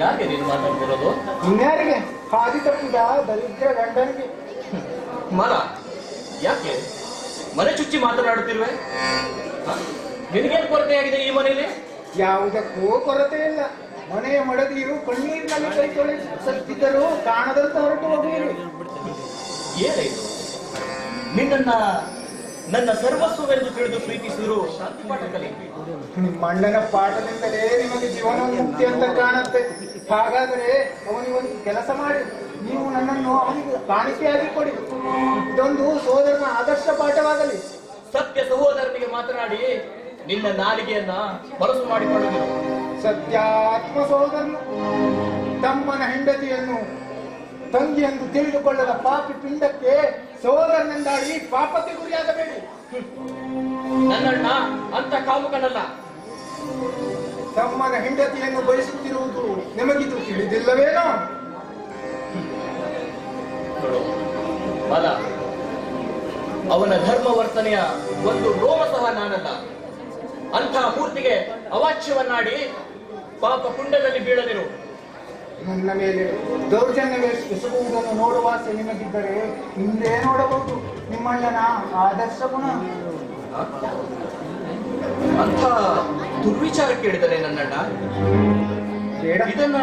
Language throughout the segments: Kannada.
ಯಾಕೆ ನೀನು ಮಾತಾಡ್ತಿರೋದು? ಇನ್ಯಾರಿಗೆ? ಹಾದಿ ತಪ್ಪಿದ ದರಿದ್ರ ಗಂಡನಿಗೆ. ಮರ ಯಾಕೆ? ಮನೆ ಚುಚ್ಚಿ ಮಾತನಾಡುತ್ತಿರುವೆ? ನಿನಗೇನು ಕೊರತೆ ಆಗಿದೆ ಈ ಮನೆಯಲ್ಲಿ? ಯಾವುದಕ್ಕೂ ಕೊರತೆ ಇಲ್ಲ ಮನೆಯ ಮಡದಿಯರು ಕಣ್ಣೀರಿನಲ್ಲಿ ಕೈ ತೊಳೆ ಸತ್ತಿದ್ದರು ಕಾಣದಂತ ಹೊರಟು ಹೋಗಿ ಏನಾಯ್ತು ನಿನ್ನನ್ನ ನನ್ನ ಸರ್ವಸ್ವವೆಂದು ತಿಳಿದು ಪ್ರೀತಿಸಿದ್ರು. ಶಾಂತಿ ಪಾಠ ಕಲಿ ನಿಮ್ಮ ಅಣ್ಣನ ಪಾಠದಿಂದಲೇ ನಿಮಗೆ ಜೀವನ ಮುಕ್ತಿ ಅಂತ ಕಾಣುತ್ತೆ. ಹಾಗಾದರೆ ಅವನಿಗೊಂದು ಕೆಲಸ ಮಾಡಿ ನೀವು ನನ್ನನ್ನು ಅವನಿಗೆ ಕಾಣಿಕೆಯಾಗಿ ಕೊಡಿ. ಇದೊಂದು ಸೋದರನ ಆದರ್ಶ ಪಾಠವಾಗಲಿ. ಸತ್ಯ ಸಹೋದರನಿಗೆ ಮಾತನಾಡಿ ನಿನ್ನ ನಾಲಿಗೆಯನ್ನ ಬರಸು ಮಾಡಿಕೊಳ್ಳುವುದು ಸತ್ಯಾತ್ಮ ಸೋದರನು ತಮ್ಮನ ಹೆಂಡತಿಯನ್ನು ತಂಗಿ ಎಂದು ತಿಳಿದುಕೊಳ್ಳದ ಪಾಪಿ ಪಿಂಡಕ್ಕೆ ಸೋದರನೆಂದಾಡಿ ಪಾಪಕ್ಕೆ ಗುರಿಯಾಗಬೇಡಿ. ನನ್ನಣ್ಣ ಅಂತ ಕಾಮುಕನಲ್ಲ ತಮ್ಮನ ಹೆಂಡತಿಯನ್ನು ಬಯಸುತ್ತಿರುವುದು ನಿಮಗಿದು ತಿಳಿದಿಲ್ಲವೇನೋ? ಬಲ ಅವನ ಧರ್ಮ ವರ್ತನೆಯ ಒಂದು ರೋಮ ಸಹ ನಾನಲ್ಲ. ಅಂಥ ಮೂರ್ತಿಗೆ ಅವಾಚ್ಯವನ್ನಾಡಿ ಪಾಪ ಕುಂಡದಲ್ಲಿ ಬೀಳದಿರು. ನನ್ನ ಮೇಲೆ ದೌರ್ಜನ್ಯ ಎಸಗುವುದನ್ನು ನೋಡುವ ಆಸೆ ನಿಮಗಿದ್ದರೆ ಹಿಂದೆ ನೋಡಬಹುದು ನಿಮ್ಮಣ್ಣನ ಆದರ್ಶ ಗುಣ ಅಂತ ದುರ್ವಿಚಾರ ಕೇಳಿದರೆ ನನ್ನಣ್ಣ? ಬೇಡ. ಇದನ್ನ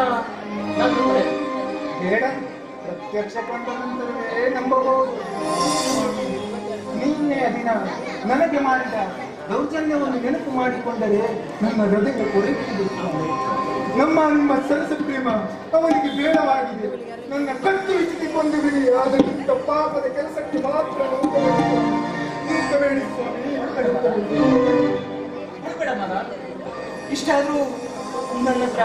ನಾನು. ಬೇಡ. ಪ್ರತ್ಯಕ್ಷ ಕಂಡ ನಂತರವೇ ನಂಬಬಹುದು. ನಿನ್ನೆಯ ದಿನ ನನಗೆ ಮಾಡಿದ ದೌರ್ಜನ್ಯವನ್ನು ನೆನಪು ಮಾಡಿಕೊಂಡರೆ ನನ್ನ ಹೃದಯ ಕೊರಗಿಬಿಡುತ್ತದೆ ನಮ್ಮ ನಿಮ್ಮ ಸರಸ ಪ್ರೇಮ ಅವನಿಗೆ ಬೇಡವಾಗಿದೆ. ನನ್ನ ಕತ್ತು ಇಚ್ಚಿಕೊಂಡು ಬಿಡಿ ಅದಕ್ಕಿಂತ ಪಾಪದ ಕೆಲಸಕ್ಕೆ ಮಾತ್ರ ನಿಂತಬೇಡಿ ಸ್ವಾಮಿ ಇಷ್ಟಾದ್ರೂ ನನ್ನ ಹತ್ರ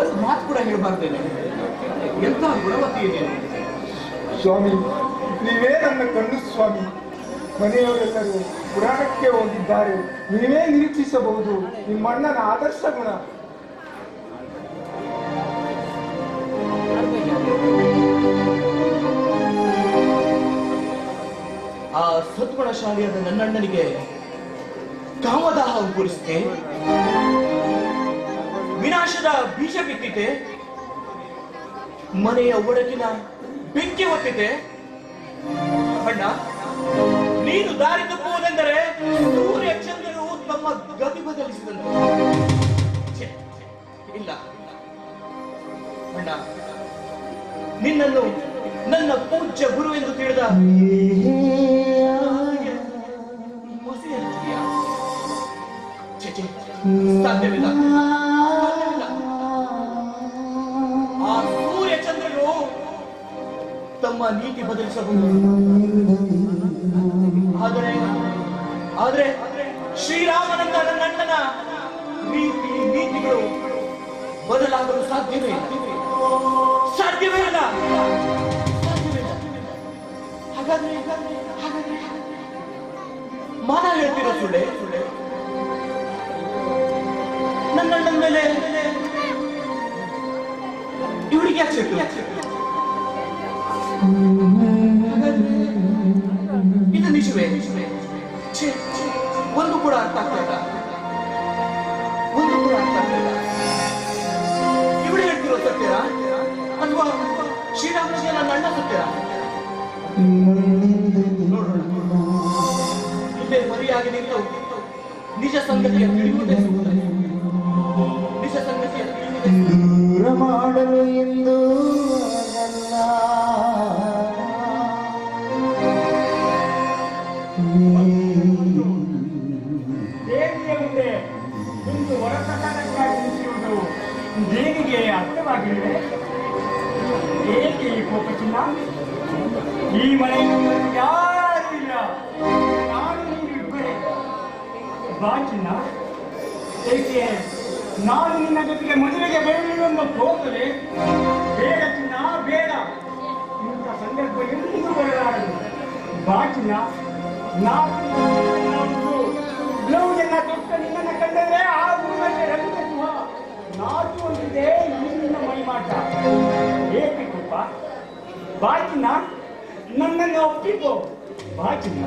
ಒಂದು ಮಾತು ಕೂಡ ಹೇಳ್ಬಾರ್ದೇನೆ ಎಂತ ಗುಣವತಿ ಇದೆ? ಸ್ವಾಮಿ ನೀವೇ ನನ್ನ ಕಣ್ಣು ಸ್ವಾಮಿ. ಮನೆಯವರೆಲ್ಲರೂ ಪುರಾಣಕ್ಕೆ ಹೋಗಿದ್ದಾರೆ. ನೀವೇ ನಿರೀಕ್ಷಿಸಬಹುದು. ನಿಮ್ಮಣ್ಣನ ಆದರ್ಶ ಗುಣ. ಆ ಸದ್ಗುಣಶಾಲಿಯಾದ ನನ್ನಣ್ಣನಿಗೆ ಕಾಮದಾಹ ಉಗುರಿಸಿದೆ ವಿನಾಶದ ಬೀಜ ಬಿತ್ತಿದೆ. ಮನೆಯ ಒಡಗಿನ ಬೆಂಕಿ ಹೊತ್ತಿದೆ. ಅಣ್ಣ, ನೀನು ದಾರಿ ತಪ್ಪುವುದೆಂದರೆ ಸೂರ್ಯ ಚಂದ್ರರು ತಮ್ಮ ಗತಿ ಬದಲಿಸಿದಂತೆ ಪೂಜ್ಯ ಗುರು ಎಂದು ತಿಳಿದ. ಆ ಸೂರ್ಯ ಚಂದ್ರರು ತಮ್ಮ ನೀತಿ ಬದಲಿಸಬಹುದು ಆದರೆ ಆದರೆ ಶ್ರೀರಾಮನಂತ ನನ್ನಣ್ಣನ ನೀತಿ, ನೀತಿಗಳು ಬದಲಾಗಲು ಸಾಧ್ಯವೇ. ಸಾಧ್ಯವೇ ಅಲ್ಲ. ಹಾಗಾದ್ರೆ ಹಾಗಾದ್ರೆ ಮಾನ ಹೇಳ್ತೀರ ಸುಳ್ಳೆ ಸುಳ್ಳೆ ನನ್ನಣ್ಣನ ಮೇಲೆ ಇವಳಿಗೆ ಯಾಕೆ ಸಿಟ್ಟು? ಇದು ನಿಜವೇ ನಿಜವೇ ಒಂದು ಕೂಡ ಅರ್ಥ ಆಗ್ತಾ ಇಲ್ಲ ಒಂದು ಕೂಡ ಅರ್ಥ ಆಗ್ತಾ ಇಲ್ಲ ಇವಳು ಹೇಳ್ತಿರೋ ಸತ್ಯರ ಅಥವಾ ಶ್ರೀರಾಮನಿಗೆ ನನ್ನ ಅಣ್ಣ ಸತ್ಯರ ಇಲ್ಲೇ ಮರಿಯಾಗಿ ನಿಂತು ನಿಜ ಸಂಗತಿಯ ತಿಳಿಯುವುದೇ ಸುಲಭ. ನಿಜ ಸಂಗತಿಯ ದೂರ ಮಾಡಲು ಎಂದು ದೇವಿಯ ಎಂಬ ಬೇಡ ಚಿನ್ನ, ಬೇಡ. ಇಂಥ ಸಂದರ್ಭ ಎಂದಿಗೂ ಬರಲಾರದು ಬಾಚಿನ ನಾವು ನಾನು ಬ್ಲೌಸ್ ಎಲ್ಲ ತೊಟ್ಟ ನಿನ್ನನ್ನು ಕಂಡರೆ ಆ ಊರಲ್ಲಿ ರಂಗಸುವ ನಾಚು ಒಂದಿದೆ, ಈ ನಿನ್ನ ಮೈಮಾಟ. ಏಕೆ ಕೋಪ ಬಾಚಿನ ನನ್ನನ್ನು ಒಪ್ಪಿಕೋ. ಬಾಚಿನ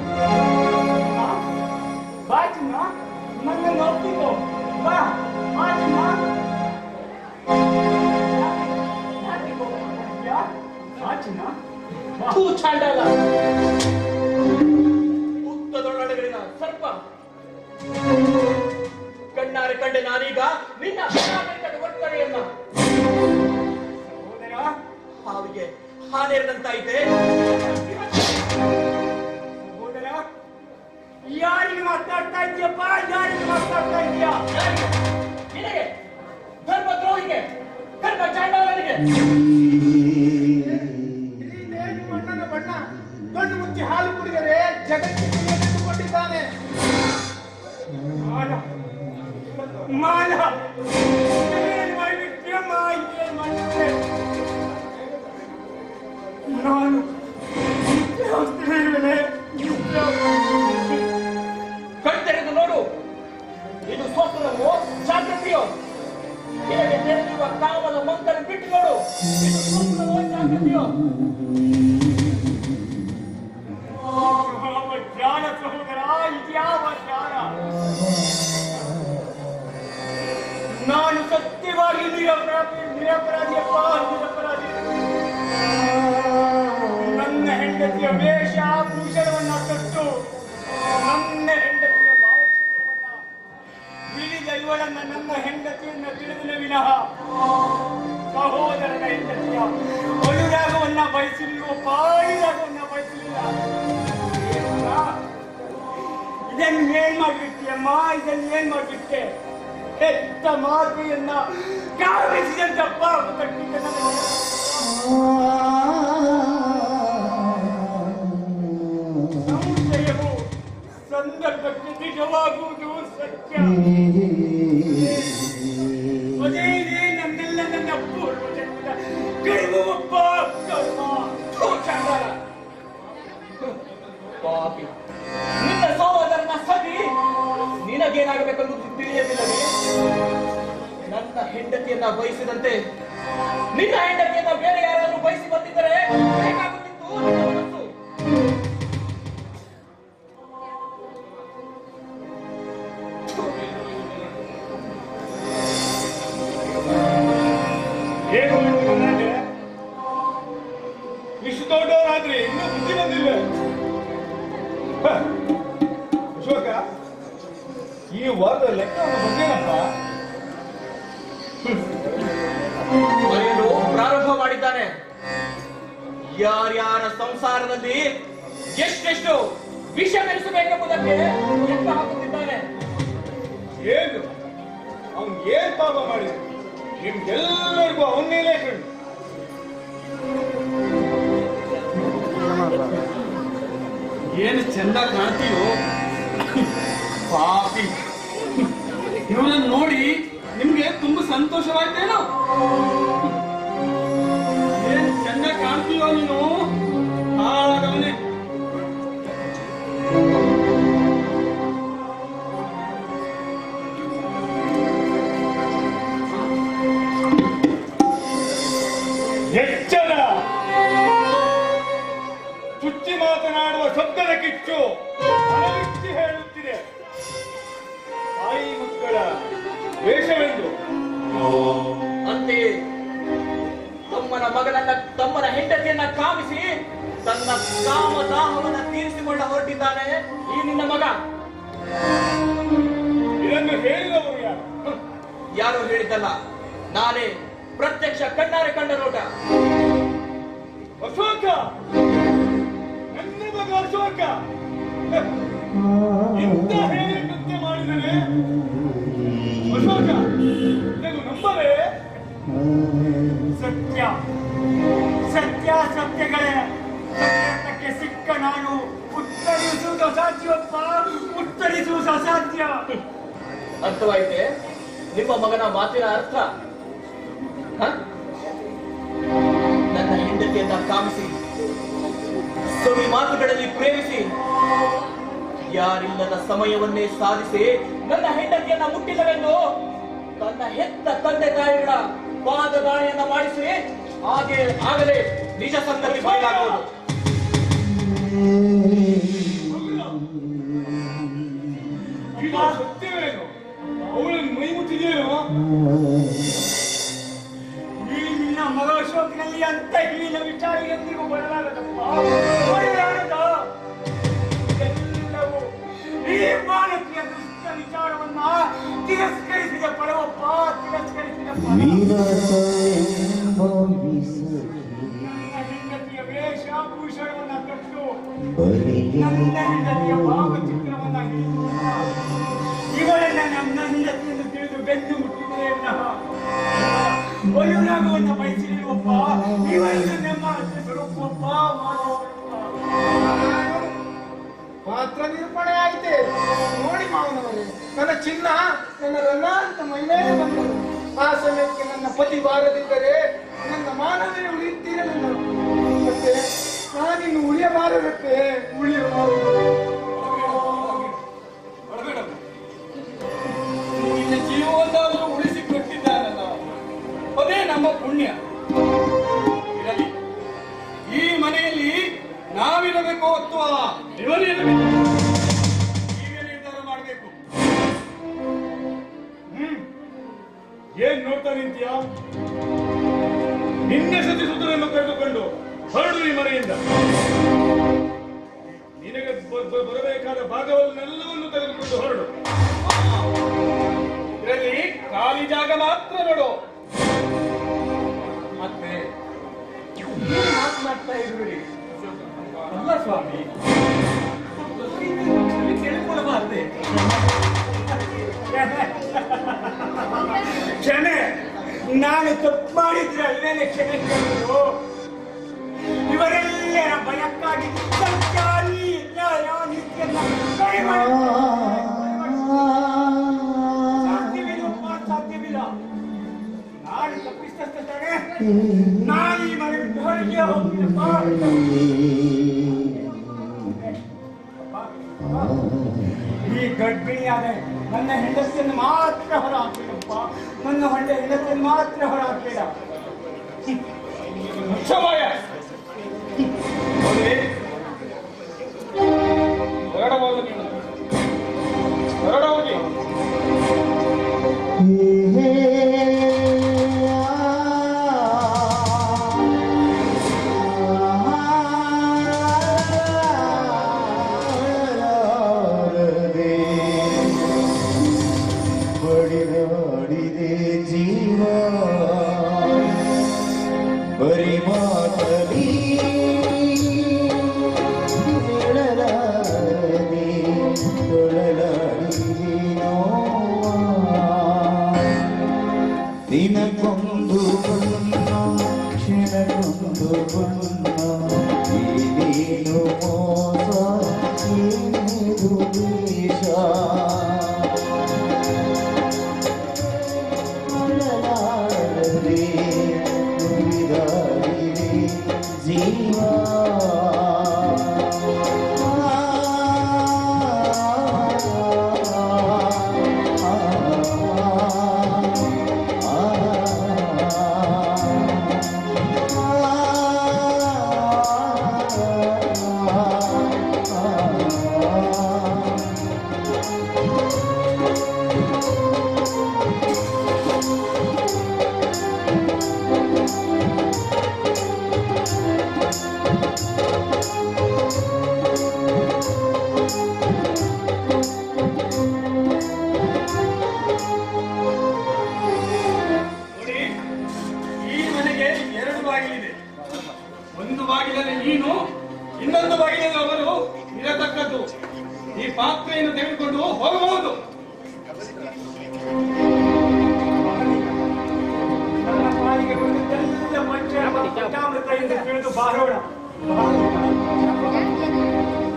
ಬಾಚಿನ ನನ್ನನ್ನು ಒಪ್ಪಿಕೋ. ಬಾ ಬಾಚಿನ ಚಾಂಡಾಲ ಸರ್ಪ. ಕಣ್ಣಾರೆ ಕಂಡೆ ನಾನೀಗ ನಿನ್ನ ವರ್ತನೆಯನ್ನ. ಸಹೋದರ, ಹಾವಿಗೆ ಹಾನೆರದಂತಾಯಿತೆ ಸಹೋದರ, ಯಾರಿಗೆ ಮಾತಾಡ್ತಾ ಇದೆಯಪ್ಪ ಯಾರಿಗೆ ಮಾತಾಡ್ತಾ ಇದೆಯಾ ನಿನಗೆ. लेंगे। घर का चाइना लेंगे ಜ್ಞಾನ ಸಹೋದರ ಇದ್ಯಾವ ನಾನು ಸತ್ಯವಾಗಿ ನಿರಪರಾಧಿ ನನ್ನ ಹೆಂಡತಿಯ ವೇಷ ಭೂಷಣವನ್ನ ನನ್ನ ಹೆಂಡತಿಯ ಭಾವಚಿತ್ರವನ್ನ ಬಿಳಿದ ಇವಳನ್ನ ನನ್ನ ಹೆಂಡತಿಯನ್ನ ತಿಳಿದಿನ ವಿನಃ ಅನುರಾಗವನ್ನ ಬಯಸಲಿಲ್ಲ ಪಾಯಿರಾಗವನ್ನ ಬಯಸಲಿಲ್ಲ? ಇದನ್ನು ಏನ್ ಮಾಡ್ಬಿಟ್ಟಿಯಮ್ಮ ಇದನ್ನು ಏನ್ ಮಾಡ್ಬಿಟ್ಟೆ ಹೆತ್ತ ಮಾತೆಯನ್ನ ಕಾವಿಸಿದಂತ ಪಾಪ ಕಟ್ಟಿದ್ದ ನನಗೆ. ಸಂಶಯವು ಸಂದರ್ಭಕ್ಕೆ ನಿಜವಾಗುವುದು ಸತ್ಯ ಇಷ್ಟು ದೊಡ್ಡವರಾದ್ರೆ ಇನ್ನೂ ಬುದ್ಧಿ ಬಂದಿಲ್ಲ ಹ. ಅಶೋಕ ಈ ವಾರದ ಬಂದೇನಪ್ಪ ಪ್ರಾರಂಭ ಮಾಡಿದ್ದಾನೆ. ಯಾರ್ಯಾರ ಸಂಸಾರದಲ್ಲಿ ಎಷ್ಟೆಷ್ಟು ವಿಷ ಬೆರೆಸಬೇಕೆಂಬುದಕ್ಕೆ ಲೆಕ್ಕ ಹಾಕುತ್ತಿದ್ದಾನೆ. ಏನು? ಅವನ್ ಏನ್ ಪಾಪ ಮಾಡಿದ ನಿಮ್ಗೆಲ್ಲರಿಗೂ ಅವನ್ನೇಲೇ ಕಣ್ಣು ಏನು ಚಂದ ಕಾಣ್ತೀಯೋ? ಪಾಪಿ. ಇವನನ್ನು ನೋಡಿ ನಿಮ್ಗೆ ತುಂಬಾ ಸಂತೋಷವಾಯ್ತೇನೋ? ಏನ್ ಚಂದ ಕಾಣ್ತೀಯೋ ನೀನು? ಹೊರಟಿದ್ದಾನೆ ಈ ನಿನ್ನ ಮಗ? ಇದನ್ನು ಹೇಳಿದವರು ಯಾರು. ಯಾರು ಹೇಳಿದ್ದಲ್ಲ? ನಾನೇ ಪ್ರತ್ಯಕ್ಷ ಕಣ್ಣಾರೆ ಕಂಡ ನೋಟ. ಅಶೋಕ! ನನ್ನ ಮಗ ಅಶೋಕ! ಅಶೋಕ, ಇದನ್ನು ನಂಬಲೇ ಸತ್ಯ. ಸತ್ಯ ಸತ್ಯಗಳೇ. ಸಿಕ್ಕ ನಾನು ಅಸಾಧ್ಯವಪ್ಪ ಉತ್ತರಿಸುವುದು ಅಸಾಧ್ಯ. ಅರ್ಥವಾಯಿತೆ? ನಿಮ್ಮ ಮಗನ ಮಾತಿನ ಅರ್ಥ? ನನ್ನ ಹೆಂಡತಿಯನ್ನ ಕಾಮಿಸಿ ಸವಿ ಮಾತುಗಳಲ್ಲಿ ಪ್ರೇಮಿಸಿ, ಯಾರಿಲ್ಲದ ಸಮಯವನ್ನೇ ಸಾಧಿಸಿ ನನ್ನ ಹೆಂಡತಿಯನ್ನ ಮುಟ್ಟಿಲ್ಲವೆಂದು ತನ್ನ ಹೆತ್ತ ತಂದೆ ತಾಯಿಗಳ ಪಾದದಾಳಿಯನ್ನ ಮಾಡಿಸಿ, ಹಾಗೆ ಆಗಲೇ ನಿಜ ಸಂಗತಿ ಬಯಲಾಗುವುದು. Thank you. ನನ್ನ ಮಾನವೇ ಉಳಿಯುತ್ತೀರಲಿಲ್ಲ ಮತ್ತೆ. ನಾನಿನ್ನು ಉಳಿಯಬಾರದಕ್ಕೆ ಉಳಿಯಬಾರದು. ನಿನ್ನ ಜೀವವನ್ನಾದರೂ ಉಳಿಸಿಕೊಟ್ಟಿದ್ದಾನಲ್ಲ ಅದೇ ನಮ್ಮ ಪುಣ್ಯ. ಇರಲಿ. ಈ ಮನೆಯಲ್ಲಿ ನಾವಿರಬೇಕು ಅಥವಾ ಇವರಿರಬೇಕು ನೀವೇ ನಿರ್ಧಾರ ಮಾಡಬೇಕು. ಹ್ಮ್. ಏನ್ ನೋಡ್ತಾ ನಿಂತೀಯ? ನಿನ್ನೆ ಸತಿ ಸುತ್ತರನ್ನು ಕರೆದುಕೊಂಡು ಹೊರಡು ಈ ಮನೆಯಿಂದ. ನಿನಗೆ ಬರಬೇಕಾದ ಭಾಗವನ್ನೆಲ್ಲವನ್ನು ತೆಗೆದುಕೊಂಡು ಹೊರಡು. ಇದರಲ್ಲಿ ಖಾಲಿ ಜಾಗ ಮಾತ್ರ ನೋಡು. ಮತ್ತೆ ಮಾತನಾಡ್ತಾ ಇದ್ರಿ? ಅಲ್ಲ ಸ್ವಾಮಿ ತಿಳ್ಕೊಳ್ಬಾರ್ದೆ ನಾನು ತಪ್ಪು ಮಾಡಿದ್ರೆ ಅಲ್ಲೇನೆ ಕ್ಷಮೆ ಕೇಳಿದ್ರು ಇವರೆಲ್ಲರ ಭಯಕ್ಕಾಗಿ ನಾನು ನಾನು ಈ ಈ ಗರ್ಭಿಣಿಯಾದ ನನ್ನ ಹೆಂಡತಿಯನ್ನು ಮಾತ್ರ ಹೊರ ನನ್ನ ಹೊಂಡೆ ಇಲ್ಲಕ್ಕೆ ಮಾತ್ರ ಹೊರ ಹಾಕ್ಬೇಡ. ಕ್ಷಮಯ ನೋಡಿ. ಹೊರಡಬಹುದು ನೀನು. Ooh. ಇನ್ನೊಂದು ಬಾಗಿಲಲ್ಲಿ ಅವರು ಇರತಕ್ಕದ್ದು ಈ ಪಾತ್ರೆಯನ್ನು ತೆಗೆದುಕೊಂಡು ಹೋಗಬಹುದು.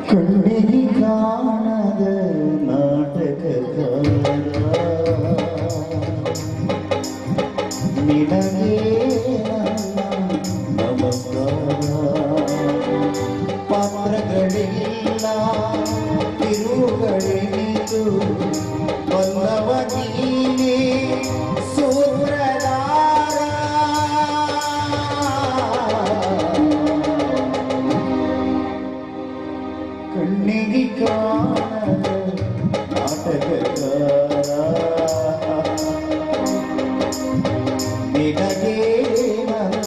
ಕಣ್ಣಿಗೆ ಕಾಣದ ನಾಟಕಕಾರ ನಿನಗೆ